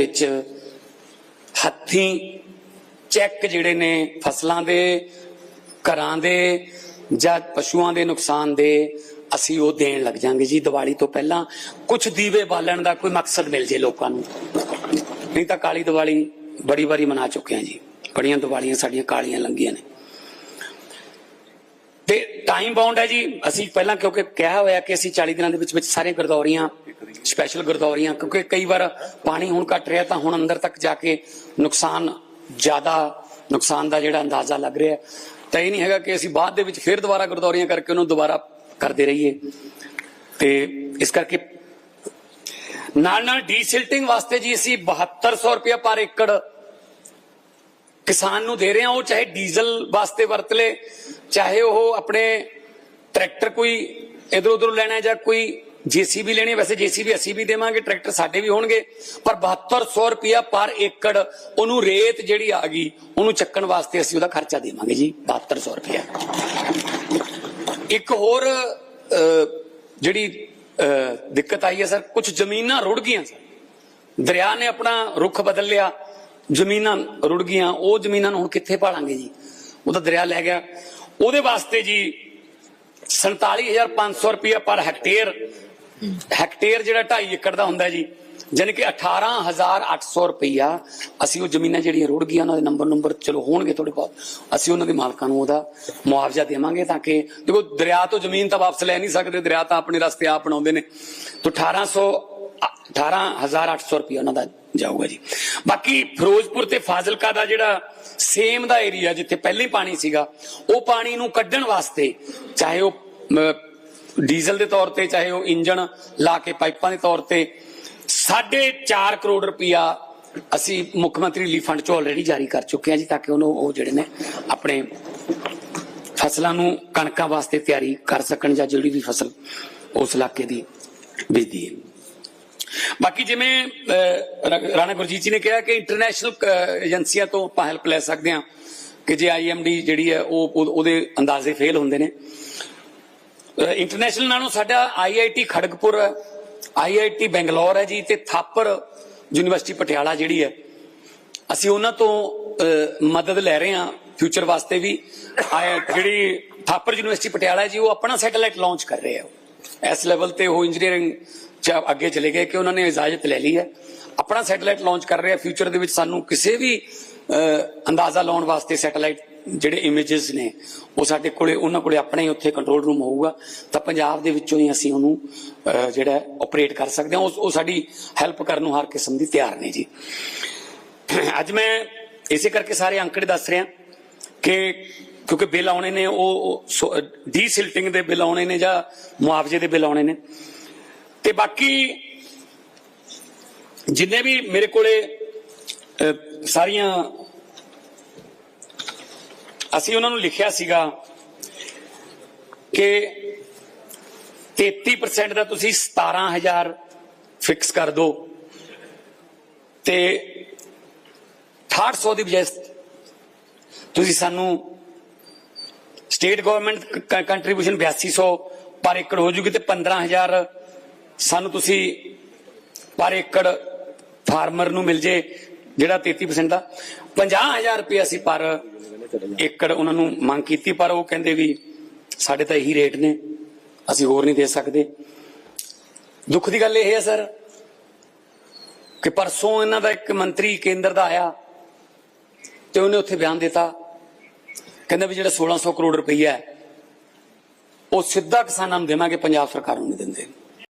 ਵਿੱਚ ਹੱਥੀਂ ਚੈੱਕ ਜਿਹੜੇ ਨੇ ਫਸਲਾਂ ਦੇ, ਘਰਾਂ ਦੇ ਜਾਂ ਪਸ਼ੂਆਂ ਦੇ ਨੁਕਸਾਨ ਦੇ ਅਸੀਂ ਉਹ ਦੇਣ ਲੱਗ ਜਾਾਂਗੇ ਜੀ ਦੀਵਾਲੀ ਤੋਂ ਪਹਿਲਾਂ। ਕੁਝ ਦੀਵੇ ਬਾਲਣ ਦਾ ਕੋਈ ਮਕਸਦ ਮਿਲ ਜੇ ਲੋਕਾਂ ਨੂੰ। ਨਹੀਂ ਤਾਂ ਕਾਲੀ ਦੀਵਾਲੀ ਬੜੀ ਵਾਰੀ ਮਨਾ ਚੁੱਕੇ ਹਾਂ ਜੀ। ਬੜੀਆਂ ਦੀਵਾਲੀਆਂ ਸਾਡੀਆਂ ਕਾਲੀਆਂ ਲੰਗੀਆਂ ਨੇ। ਤੇ ਟਾਈਮ ਬਾਉਂਡ ਹੈ ਜੀ। ਅਸੀਂ ਪਹਿਲਾਂ ਕਿਉਂਕਿ ਕਿਹਾ ਹੋਇਆ ਕਿ ਅਸੀਂ 40 ਦਿਨਾਂ ਦੇ ਵਿੱਚ ਵਿੱਚ ਸਾਰੇ ਗੁਰਦੌਰੀਆਂ ਸਪੈਸ਼ਲ ਗੁਰਦੌਰੀਆਂ, ਕਿਉਂਕਿ ਕਈ ਵਾਰ ਪਾਣੀ ਹੁਣ ਘਟ ਰਿਹਾ ਤਾਂ ਹੁਣ ਅੰਦਰ ਤੱਕ ਜਾ ਕੇ ਨੁਕਸਾਨ, ਜ਼ਿਆਦਾ ਨੁਕਸਾਨ ਦਾ ਜਿਹੜਾ ਅੰਦਾਜ਼ਾ ਲੱਗ ਰਿਹਾ ਹੈ। ਤਾਂ ਇਹ ਨਹੀਂ ਹੈਗਾ ਕਿ ਅਸੀਂ ਬਾਅਦ ਦੇ ਵਿੱਚ ਫਿਰ ਦੁਬਾਰਾ ਗੁਰਦੌਰੀਆਂ ਕਰਕੇ ਉਹਨੂੰ ਦੁਬਾਰਾ ਕਰਦੇ ਰਹੀਏ ਤੇ ਇਸ ਕਰਕੇ ਨਾਲ ਨਾਲ ਡੀਸਿਲਟਿੰਗ ਵਾਸਤੇ ਜੀ ਅਸੀਂ 7200 ਰੁਪਇਆ ਪਰ ਏਕੜ ਕਿਸਾਨ ਨੂੰ ਦੇ ਰਹੇ ਹਾਂ ਉਹ ਚਾਹੇ ਡੀਜ਼ਲ ਵਾਸਤੇ ਵਰਤ ਲੇ, ਚਾਹੇ ਉਹ ਆਪਣੇ ਟਰੈਕਟਰ ਕੋਈ ਇਧਰ ਉਧਰ ਲੈਣਾ ਜਾਂ ਕੋਈ ਜੀਸੀਬੀ ਲੈਣੀ ਹੈ, ਵੈਸੇ ਜੀਸੀਬੀ ਅਸੀਂ ਵੀ ਦੇਵਾਂਗੇ ਟਰੈਕਟਰ ਸਾਡੇ ਵੀ ਹੋਣਗੇ ਪਰ 7200 ਰੁਪਇਆ ਪਰ ਏਕੜ ਉਹਨੂੰ ਰੇਤ ਜਿਹੜੀ ਆ ਗਈ ਉਹਨੂੰ ਚੱਕਣ ਵਾਸਤੇ ਅਸੀਂ ਉਹਦਾ ਖਰਚਾ ਦੇਵਾਂਗੇ ਜੀ 7200 ਰੁਪਇਆ। ਇੱਕ ਹੋਰ ਜਿਹੜੀ ਦਿੱਕਤ ਆਈ ਹੈ ਸਰ ਕੁਝ ਜ਼ਮੀਨਾਂ ਰੁੜ ਗਈਆਂ ਸਰ। ਦਰਿਆ ਨੇ ਆਪਣਾ ਰੁਖ ਬਦਲ ਲਿਆ ਜ਼ਮੀਨਾਂ ਰੁੜ ਗਈਆਂ ਉਹ ਜ਼ਮੀਨਾਂ ਨੂੰ ਹੁਣ ਕਿੱਥੇ ਪਾਲਾਂਗੇ ਜੀ? ਉਹ ਤਾਂ ਦਰਿਆ ਲੈ ਗਿਆ। ਉਹਦੇ ਵਾਸਤੇ ਜੀ 47500 ਰੁਪਇਆ ਪਰ ਹੈਕਟੇਅਰ ਹੈਕਟੇਅਰ ਜਿਹੜਾ 2.5 ਏਕੜ ਦਾ ਹੁੰਦਾ ਜੀ, ਜਾਣੀ ਕਿ 18800 ਰੁਪਇਆ ਅਸੀਂ ਉਹ ਜ਼ਮੀਨਾਂ ਜਿਹੜੀਆਂ ਰੁੜ ਗਈਆਂ, ਉਹਨਾਂ ਦੇ ਨੰਬਰ ਨੰਬਰ ਚਲੋ ਹੋਣਗੇ ਥੋੜੇ ਬਹੁਤ, ਅਸੀਂ ਉਹਨਾਂ ਦੇ ਮਾਲਕਾਂ ਨੂੰ ਉਹਦਾ ਮੁਆਵਜ਼ਾ ਦੇਵਾਂਗੇ ਤਾਂ ਕਿ ਦੇਖੋ ਦਰਿਆ ਤੋਂ ਜ਼ਮੀਨ ਤਾਂ ਵਾਪਸ ਲੈ ਨਹੀਂ ਸਕਦੇ, ਦਰਿਆ ਤਾਂ ਆਪਣੇ ਰਸਤੇ ਆਪ ਬਣਾਉਂਦੇ ਨੇ। ਤਾਂ 1800 18800 ਰੁਪਏ ਉਹਨਾਂ ਦਾ ਜਾਊਗਾ ਜੀ। ਬਾਕੀ ਫਿਰੋਜ਼ਪੁਰ ਤੇ ਫਾਜ਼ਿਲਕਾ ਦਾ ਜਿਹੜਾ ਸੇਮ ਦਾ ਏਰੀਆ ਜਿੱਥੇ ਪਹਿਲੇ ਪਾਣੀ ਸੀਗਾ, ਉਹ ਪਾਣੀ ਨੂੰ ਕੱਢਣ ਵਾਸਤੇ ਚਾਹੇ ਉਹ ਡੀਜ਼ਲ ਦੇ ਤੌਰ ਤੇ, ਚਾਹੇ ਉਹ ਇੰਜਣ ਲਾ ਕੇ ਪਾਈਪਾਂ ਦੇ ਤੌਰ ਤੇ 4.5 ਕਰੋੜ ਰੁਪਇਆ ਅਸੀਂ ਮੁੱਖ ਮੰਤਰੀ ਰਿਲੀਫ ਫੰਡ ਚੋਂ ਆਲਰੇਡੀ ਜਾਰੀ ਕਰ ਚੁੱਕੇ ਹਾਂ ਜੀ, ਤਾਂ ਕਿ ਉਹਨੂੰ ਉਹ ਜਿਹੜੇ ਨੇ ਆਪਣੇ ਫਸਲਾਂ ਨੂੰ ਕਣਕਾਂ ਵਾਸਤੇ ਤਿਆਰੀ ਕਰ ਸਕਣ ਜਾਂ ਜਿਹੜੀ ਵੀ ਫਸਲ ਉਸ ਇਲਾਕੇ ਦੀ ਬੀਜਦੀ ਹੈ। ਬਾਕੀ ਜਿਵੇਂ ਰਾਣਾ ਗੁਰਜੀਤ ਜੀ ਨੇ ਕਿਹਾ ਕਿ ਇੰਟਰਨੈਸ਼ਨਲ ਏਜੰਸੀਆਂ ਤੋਂ ਆਪਾਂ ਹੈਲਪ ਲੈ ਸਕਦੇ ਹਾਂ ਕਿ ਜੇ ਆਈਐਮਡੀ ਜਿਹੜੀ ਹੈ, ਉਹ- ਉਹਦੇ ਅੰਦਾਜ਼ੇ ਫੇਲ ਹੁੰਦੇ ਨੇ। ਇੰਟਰਨੈਸ਼ਨਲ ਨਾਲੋਂ ਸਾਡਾ ਆਈਆਈਟੀ ਖੜਗਪੁਰ ਹੈ ਆਈਆਈਟੀ ਬੈਂਗਲੌਰ ਹੈ ਜੀ, ਤੇ ਥਾਪਰ ਯੂਨੀਵਰਸਿਟੀ ਪਟਿਆਲਾ ਜਿਹੜੀ ਹੈ। ਅਸੀਂ ਉਹਨਾਂ ਤੋਂ ਮਦਦ ਲੈ ਰਹੇ ਹਾਂ ਫਿਊਚਰ ਵਾਸਤੇ ਵੀ। ਆਹ ਜਿਹੜੀ ਥਾਪਰ ਯੂਨੀਵਰਸਿਟੀ ਪਟਿਆਲਾ ਜੀ, ਉਹ ਆਪਣਾ ਸੈਟੇਲਾਈਟ ਲਾਂਚ ਕਰ ਰਹੇ ਆ ਇਸ ਲੈਵਲ ਤੇ ਉਹ ਇੰਜੀਨੀਅਰਿੰਗ ਚ ਅੱਗੇ ਚਲੇ ਗਏ ਕਿ ਉਹਨਾਂ ਨੇ ਇਜਾਜ਼ਤ ਲੈ ਲਈ ਹੈ। ਆਪਣਾ ਸੈਟੇਲਾਈਟ ਲਾਂਚ ਕਰ ਰਹੇ ਆ ਫਿਊਚਰ ਦੇ ਵਿੱਚ ਸਾਨੂੰ ਕਿਸੇ ਵੀ ਅੰਦਾਜ਼ਾ ਲਾਉਣ ਵਾਸਤੇ ਸੈਟੇਲਾਈਟ ਜਿਹੜੇ ਇਮੇजेस ਨੇ, ਉਹ ਸਾਡੇ ਕੋਲੇ, ਉਹਨਾਂ ਕੋਲੇ ਆਪਣਾ ਹੀ ਉੱਥੇ ਕੰਟਰੋਲ ਰੂਮ ਹੋਊਗਾ। ਤਾਂ ਪੰਜਾਬ ਦੇ ਵਿੱਚੋਂ ਹੀ ਅਸੀਂ ਉਹਨੂੰ ਜਿਹੜਾ ਆਪਰੇਟ ਕਰ ਸਕਦੇ ਹਾਂ। ਉਹ ਸਾਡੀ ਹੈਲਪ ਕਰਨ ਨੂੰ ਹਰ ਕਿਸਮ ਦੀ ਤਿਆਰ ਨੇ ਜੀ। ਅੱਜ ਮੈਂ ਇਸੇ ਕਰਕੇ ਸਾਰੇ ਅੰਕੜੇ ਦੱਸ ਰਿਹਾ ਕਿ ਕਿਉਂਕਿ ਬਿੱਲ ਆਉਣੇ ਨੇ, ਉਹ ਡੀਸਿਲਟਿੰਗ ਦੇ ਬਿੱਲ ਆਉਣੇ ਨੇ ਜਾਂ ਮੁਆਵਜ਼ੇ ਦੇ ਬਿੱਲ ਆਉਣੇ ਨੇ। ਤੇ ਬਾਕੀ ਜਿੰਨੇ ਵੀ ਮੇਰੇ ਕੋਲੇ ਸਾਰੀਆਂ ਅਸੀਂ ਉਹਨਾਂ ਨੂੰ ਲਿਖਿਆ ਸੀਗਾ ਕਿ 33% ਦਾ ਤੁਸੀਂ 17000 ਫਿਕਸ ਕਰ ਦਿਓ ਤੇ 6800 ਦੀ ਬਜਾਏ ਤੁਸੀਂ ਸਾਨੂੰ ਸਟੇਟ ਗਵਰਨਮੈਂਟ ਕੰਟਰੀਬਿਊਸ਼ਨ 8200 ਪਰ ਏਕੜ ਹੋ ਜੂਗੀ ਤੇ 15000 ਸਾਨੂੰ ਤੁਸੀਂ ਪਰ ਏਕੜ ਫਾਰਮਰ ਨੂੰ ਮਿਲ ਜੇ ਜਿਹੜਾ 33% ਦਾ 50000 ਰੁਪਏ ਅਸੀਂ ਪਰ ਏਕੜ ਉਹਨਾਂ ਨੂੰ ਮੰਗ ਕੀਤੀ, ਪਰ ਉਹ ਕਹਿੰਦੇ ਵੀ ਸਾਡੇ ਤਾਂ ਇਹੀ ਰੇਟ ਨੇ, ਅਸੀਂ ਹੋਰ ਨਹੀਂ ਦੇ ਸਕਦੇ। ਦੁੱਖ ਦੀ ਗੱਲ ਇਹ ਹੈ ਸਰ ਕਿ ਪਰਸੋਂ ਇਹਨਾਂ ਦਾ ਇੱਕ ਮੰਤਰੀ ਕੇਂਦਰ ਦਾ ਆਇਆ ਤੇ ਉਹਨੇ ਉੱਥੇ ਬਿਆਨ ਦਿੱਤਾ। ਕਹਿੰਦਾ ਵੀ ਜਿਹੜਾ 1600 ਕਰੋੜ ਰੁਪਈਆ ਹੈ, ਉਹ ਸਿੱਧਾ ਕਿਸਾਨਾਂ ਨੂੰ ਦੇਵਾਂਗੇ, ਪੰਜਾਬ ਸਰਕਾਰ ਨੂੰ ਨਹੀਂ ਦਿੰਦੇ।